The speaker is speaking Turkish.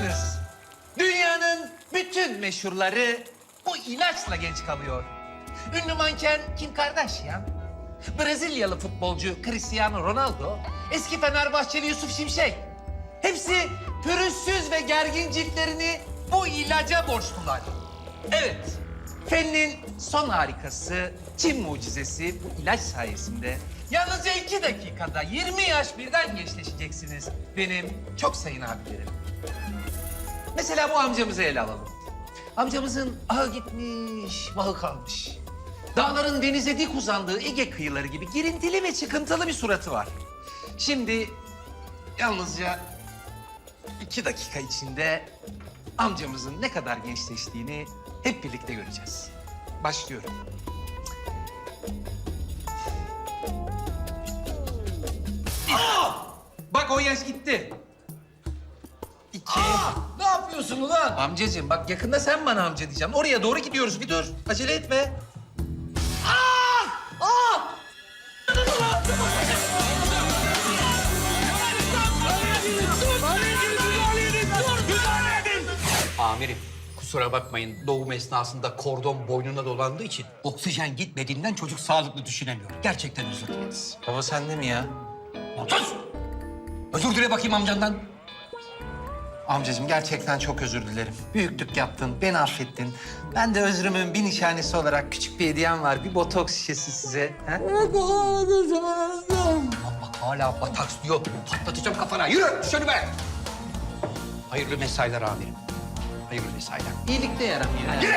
Bakınız, dünyanın bütün meşhurları bu ilaçla genç kalıyor. Ünlü manken Kim Kardashian, Brezilyalı futbolcu Cristiano Ronaldo, eski Fenerbahçeli Yusuf Şimşek. Hepsi pürüzsüz ve gergin ciltlerini bu ilaca borçlular. Evet, Fennin son harikası, Çin mucizesi bu ilaç sayesinde yalnızca iki dakikada 20 yaş birden gençleşeceksiniz benim çok sayın abilerim. Mesela bu amcamızı ele alalım. Amcamızın ahı gitmiş, vahı kalmış. Dağların denize dik uzandığı Ege kıyıları gibi girintili ve çıkıntılı bir suratı var. Şimdi yalnızca iki dakika içinde amcamızın ne kadar gençleştiğini hep birlikte göreceğiz. Başlıyorum. Aa! Bak o yaş gitti. Yapıyorsun ulan? Amcacığım bak yakında sen bana amca diyeceğim. Oraya doğru gidiyoruz. Bir dur. Acele etme. Amirim kusura bakmayın doğum esnasında kordon boynuna dolandığı için oksijen gitmediğinden çocuk sağlıklı düşünemiyor. Gerçekten özür dileriz. Baba sen de mi ya? Sus! Özür dile bakayım amcandan. Amcacığım gerçekten çok özür dilerim. Büyüklük yaptın, beni affettin. Ben de özrümün bir nişanesi olarak küçük bir hediyem var. Bir botoks şişesi size. Lan bak hala bataks diyor. Patlatacağım kafana. Yürü düş önüme. Hayırlı mesailer amirim. Hayırlı mesailer. İyilikte yaram ya. Yürü!